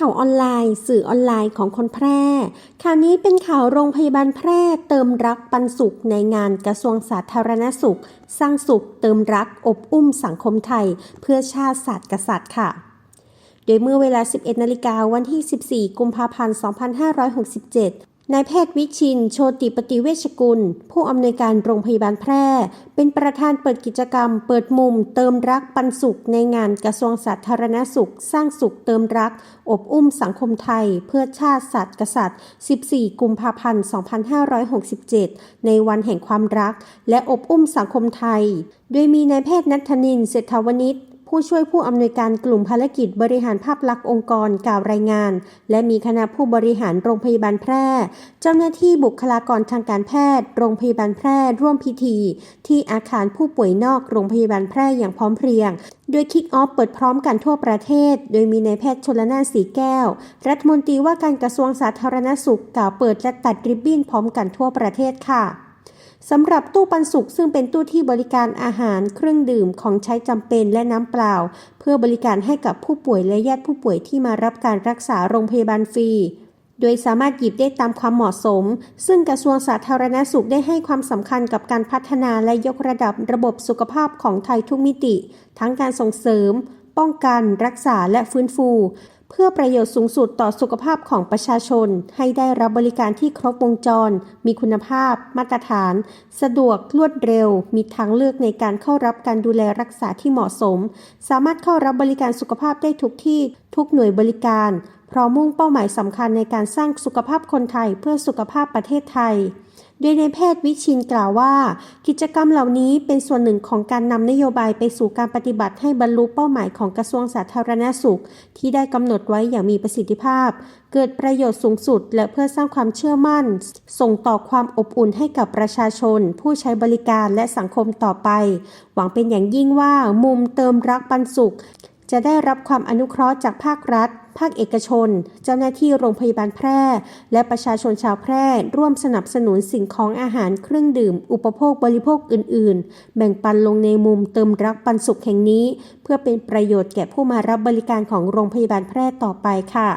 ข่าวออนไลน์ สื่อออนไลน์ของคนแพร่ ข่าวนี้เป็นข่าวโรงพยาบาลแพร่เติมรักปันสุขในงานกระทรวงสาธารณสุข สร้างสุข เติมรักอบอุ้มสังคมไทย เพื่อชาติศาสตร์กษัตริย์ค่ะ โดยเมื่อเวลา 11 นาฬิกาวันที่ 14 กุมภาพันธ์ 2567 นายแพทย์วิชิน โชติปฏิเวชกุล ผู้อำนวยการโรงพยาบาลแพร่ เป็นประธานเปิดกิจกรรม เปิดมุม เติมรักปันสุข ในงานกระทรวงสาธารณสุข สร้างสุขเติมรัก อบอุ้มสังคมไทย เพื่อชาติศาสตร์กษัตริย์ 14 กุมภาพันธ์ 2567 ในวันแห่งความรัก และอบอุ้มสังคมไทย โดยมีนายแพทย์นัทนินเศรษฐวณิช ผู้ช่วยผู้อำนวยการกลุ่มภารกิจบริหารภาพลักษณ์องค์กรกล่าวรายงาน และมีคณะผู้บริหารโรงพยาบาลแพร่ เจ้าหน้าที่บุคลากรทางการแพทย์ โรงพยาบาลแพร่ร่วมพิธี ที่อาคารผู้ป่วยนอกโรงพยาบาลแพร่อย่างพร้อมเพรียง โดยคิกออฟเปิดพร้อมกันทั่วประเทศ โดยมีนายแพทย์ชลนาสีแก้ว รัฐมนตรีว่าการกระทรวงสาธารณสุขกล่าวเปิดและตัดริบบิ้นพร้อมกันทั่วประเทศค่ะ สำหรับตู้ปันสุขซึ่งเป็นตู้ที่บริการอาหารเครื่องดื่มของใช้จำเป็นและน้ำเปล่า เพื่อบริการให้กับผู้ป่วยและญาติผู้ป่วยที่มารับการรักษาโรงพยาบาลฟรีโดยสามารถหยิบได้ตามความเหมาะสม ซึ่งกระทรวงสาธารณสุขได้ให้ความสำคัญกับการพัฒนาและยกระดับระบบสุขภาพของไทยทุกมิติ ทั้งการส่งเสริม ป้องกัน รักษาและฟื้นฟู เพื่อประโยชน์สูงสุดต่อสุขภาพของประชาชน ให้ได้รับบริการที่ครบวงจร มีคุณภาพ มาตรฐาน สะดวกรวดเร็ว มีทางเลือกในการเข้ารับการดูแลรักษาที่เหมาะสม สามารถเข้ารับบริการสุขภาพได้ทุกที่ทุกหน่วยบริการพร้อมมุ่งเป้าหมายสำคัญในการสร้างสุขภาพคนไทยเพื่อสุขภาพประเทศไทย โดยในแพทย์วิชินกล่าวว่า กิจกรรมเหล่านี้เป็นส่วนหนึ่งของการนำนโยบายไปสู่การปฏิบัติให้บรรลุเป้าหมายของกระทรวงสาธารณสุข ที่ได้กำหนดไว้อย่างมีประสิทธิภาพ เกิดประโยชน์สูงสุด และเพื่อสร้างความเชื่อมั่น ส่งต่อความอบอุ่นให้กับประชาชน ผู้ใช้บริการและสังคมต่อไป หวังเป็นอย่างยิ่งว่ามุมเติมรักปันสุข จะได้รับความอนุเคราะห์จากภาครัฐ ภาคเอกชน เจ้าหน้าที่โรงพยาบาลแพร่ และประชาชนชาวแพร่ ร่วมสนับสนุนสิ่งของอาหารเครื่องดื่ม อุปโภคบริโภคอื่น ๆ แบ่งปันลงในมุมเติมรักปันสุขแห่งนี้ เพื่อเป็นประโยชน์แก่ผู้มารับบริการของโรงพยาบาลแพร่ต่อไปค่ะ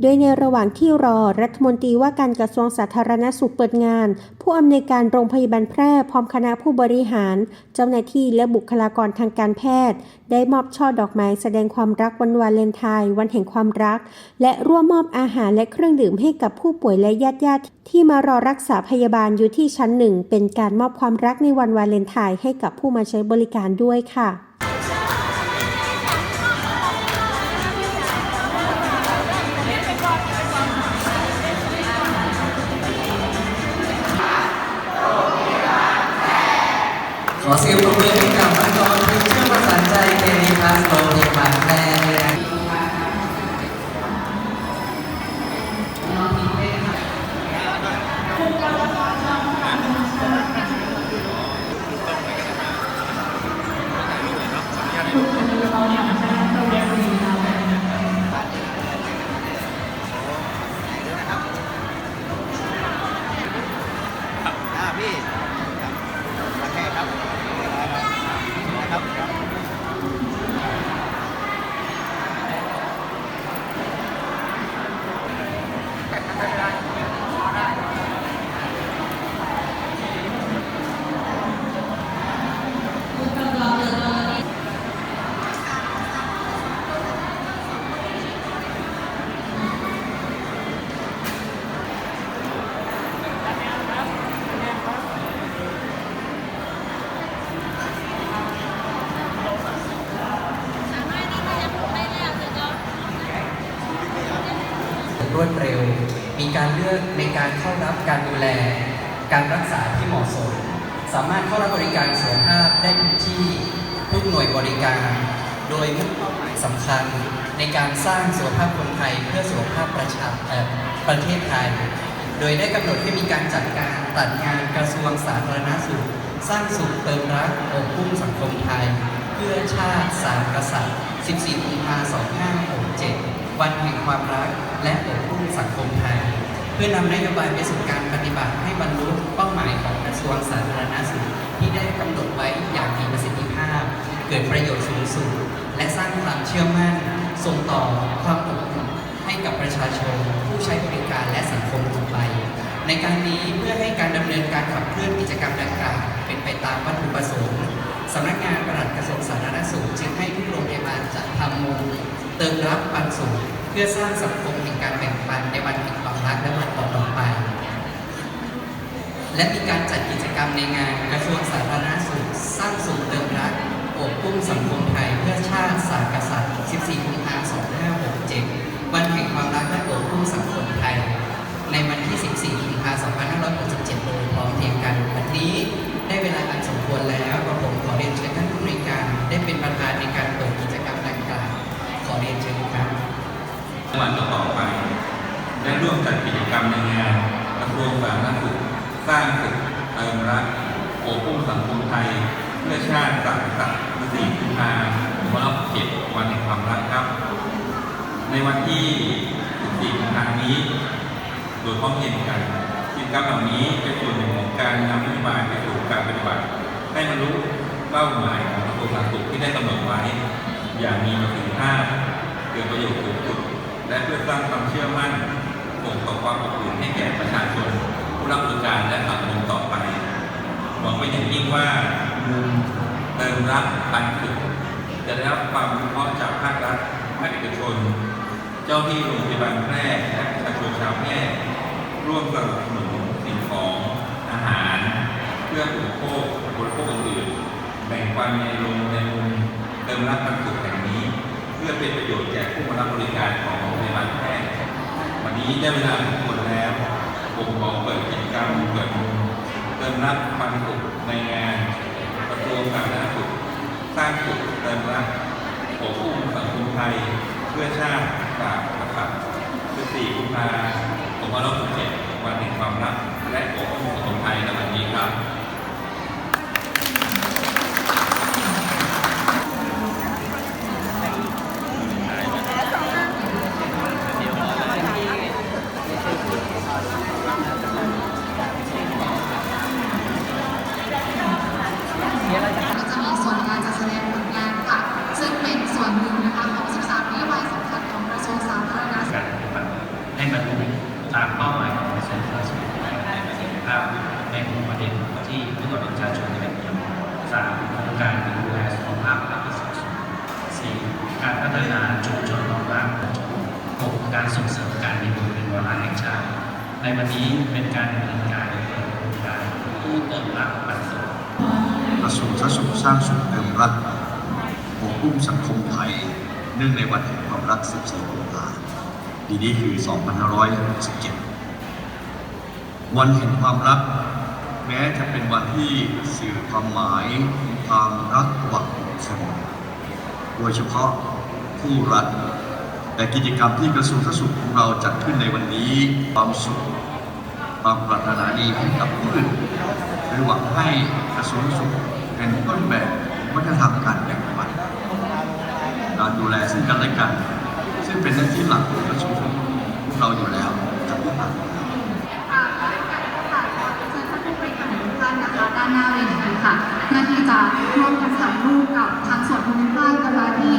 โดยในระหว่างที่รอรัฐมนตรีว่าการกระทรวงสาธารณสุขเปิดงาน ผู้อำนวยการโรงพยาบาลแพร่พร้อมคณะผู้บริหาร เจ้าหน้าที่และบุคลากรทางการแพทย์ ได้มอบช่อดอกไม้แสดงความรักวันวาเลนไทน์วันแห่งความรัก และร่วมมอบอาหารและเครื่องดื่มให้กับผู้ป่วยและญาติญาติๆที่มารอรักษาพยาบาลอยู่ที่ชั้นหนึ่งเป็นการมอบความรักในวันวาเลนไทน์ให้กับผู้มาใช้บริการด้วยค่ะ ขอเสียงปรบมือให้กับนักร้องเพลงเชื่อประสานใจเกมีพาสโตเพียงบางแพร่ การเลือกในการเข้ารับการดูแล การรักษาที่เหมาะสม สามารถเข้ารับบริการสุขภาพได้ทุกที่ทุกหน่วยบริการ โดยมุ่งเป้าหมายสำคัญ ในการสร้างสุขภาพคนไทยเพื่อสุขภาพประชาเอ่อประเทศไทย โดยได้กำหนดให้มีการจัดการตัดงานกระทรวงสาธารณสุข สร้างสุขเติมรักอบอุ้มสังคมไทย เพื่อชาติศาสตร์กษัตริย์ 14กุมภาพันธ์2567 วันแห่งความรัก และอบอุ้มสังคมไทย เพื่อนำนโยบายไปสู่การปฏิบัติให้บรรลุเป้าหมายของกระทรวงสาธารณสุขที่ได้กำหนดไว้อย่างมีประสิทธิภาพ เกิดประโยชน์สูงสุด และสร้างความเชื่อมั่น ส่งต่อความอบอุ่นให้กับประชาชน ผู้ใช้บริการและสังคมต่อไป ในการนี้เพื่อให้การดำเนินการขับเคลื่อนกิจกรรมดังกล่าวเป็นไปตามวัตถุประสงค์สำนักงานปลัดกระทรวงสาธารณสุขจึงให้ทุกโรงพยาบาลจัดทำมูล เติมรับปันสุขเพื่อสร้างสังคมแห่งการแบ่งปันในวันแห่งความรักและวันต่อๆไป และมีการจัดกิจกรรมในงานกระทรวงสาธารณสุขสร้างสุขเติมรักอบอุ้มสังคมไทยเพื่อชาติศาสตร์กษัตริย์ 14 กุมภาพันธ์ 2567 รมในงานกระทรวงสาธารณสุขสร้างสุขเติมรักโอบอุ้มสังคมไทย เพื่อชาติศาสตร์กษัตริย์สี่กุมภาพันธ์2567วันแห่งความรักครับ ในวันที่14กุมภาพันธ์นี้ โดยพร้อมเพรียงกันกิจกรรมเหล่านี้เป็นส่วนหนึ่งของการนำนโยบายไปสู่การปฏิบัติ ให้บรรลุเป้าหมายของกระทรวงสาธารณสุขที่ได้กำหนดไว้ อย่างมีประสิทธิภาพเกิดประโยชน์สูงสุดและเพื่อสร้างความเชื่อมั่น ส่งต่อความอบอุ่นให้แก่ประชาชนผู้รับบริการและสังคมต่อไปหวังเป็นอย่างยิ่งว่าเติมรักปันสุขจะได้รับความรู้เคราะห์จากภาครัฐภาคเอกชน เจ้าที่โรงพยาบาลแพร่และประชาชนชาวแพร่ร่วมสนับสนุนสิ่งของอาหาร เพื่อบริโภคบริโภคอื่นแบ่งปันในโรงในมุมเติมรักปันสุขแห่งนี้ เพื่อเป็นประโยชน์แก่ผู้มารับบริการของโรงพยาบาลแพทย์วั นี้ได้เวลาสมควรแล้วผมขอเปิดกิจกรรมเปิดเติมรักฟันสุขในงานประทรวงสาธารณสุขสร้างสุขเติมรักผมอุ้มสังคมไทยเพื่อชาติศาสตร์กษัตริย์14กุมภาพันธ์2567วันแห่งความรักและผมอุ้มสังคมไทยในวันนี้ วันนี้เป็นการดำเนินการเปิดโครงการผู้เติมรักปันสุขกระทรวงสาธารณสุขสร้างสุขเติมรักปกปุ้มสังคมไทย เนื่องในวันแห่งความรัก 14กุมภาปีนี้คือ 2567 วันแห่งความรัก แม้จะเป็นวันที่สื่อความหมายความรักหว่างบุคคลโดยเฉพาะคู่รักแต่กิจกรรมที่กระทรวงสาธารณสุขของเราจัดขึ้นในวันนี้ความสุข ความปรารถนาดีให้กับผู้อื่นโดยหวังให้กระทรวงสุขเป็นต้นแบบวัฒนธรรมการแบ่งปันการดูแลซึ่งกันและกัน ซึ่งเป็นหน้าที่หลักของกระทรวงของเราอยู่แล้วจากที่ผ่านมาค่ะค่ะขอเชิญท่านผู้บริหารทุกท่านนะคะด้านหน้าเวทีค่ะเพื่อที่จะร่วมกันถ่ายรูปกับทางส่วนภูมิภาคนะคะที่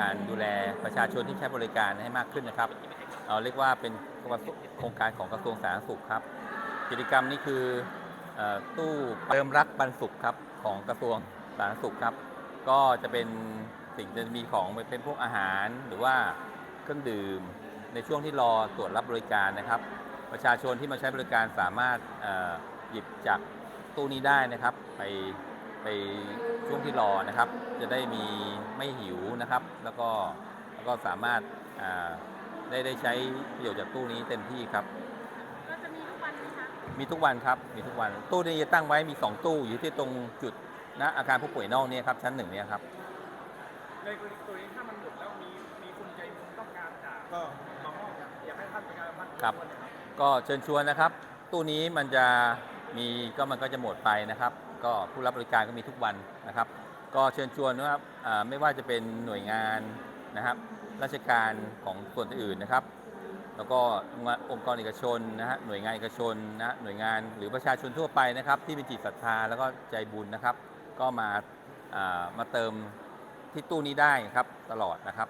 การดูแลประชาชนที่ใช้บริการให้มากขึ้นนะครับเราเรียกว่าเป็นโครงการของกระทรวงสาธารณสุขครับ กิจกรรมนี้คืออตู้เติมรักปันสุขครับของกระทรวงสาธารณสุขครับ ก็จะเป็นสิ่งจะมีของเป็นพวกอาหารหรือว่าเครื่องดื่ม ในช่วงที่รอตรวจรับบริการนะครับ ประชาชนที่มาใช้บริการสามารถหยิบจากตู้นี้ได้นะครับ ไป ไปช่วงที่รอนะครับ จะได้มีไม่หิวนะครับ แล้วก็แล้วก็สามารถอ่าได้ได้ใช้ประโยชน์จากตู้นี้เต็มที่ครับ ก็จะมีทุกวันไหมคะมีทุกวันครับ มีทุกวัน ตู้นี้จะตั้งไว้มี 2 ตู้อยู่ที่ตรงจุดณอาคารผู้ป่วยนอกเนี่ยครับชั้นหนึ่งเนี่ยครับ ในกรณีตัวนี้ถ้ามันหมดแล้วมีมีคนใจบุญต้องการจากก็มามอบอยากให้ท่านประชาสัมพันธ์ครับด้วยนะครับก็เชิญชวนนะครับ ตู้นี้มันจะมีก็มันก็จะหมดไปนะครับ ก็ผู้รับบริการก็มีทุกวันนะครับ ก็เชิญชวนว่าอ่าไม่ว่าจะเป็นหน่วยงานนะครับ ราชการของส่วนอื่นนะครับ แล้วก็องค์กรเอกชนนะฮะหน่วยงานเอกชนนะหน่วยงานหรือประชาชนทั่วไปนะครับ ที่เป็นจิตศรัทธาแล้วก็ใจบุญนะครับ ก็มามาเติมที่ตู้นี้ได้ครับตลอดนะครับ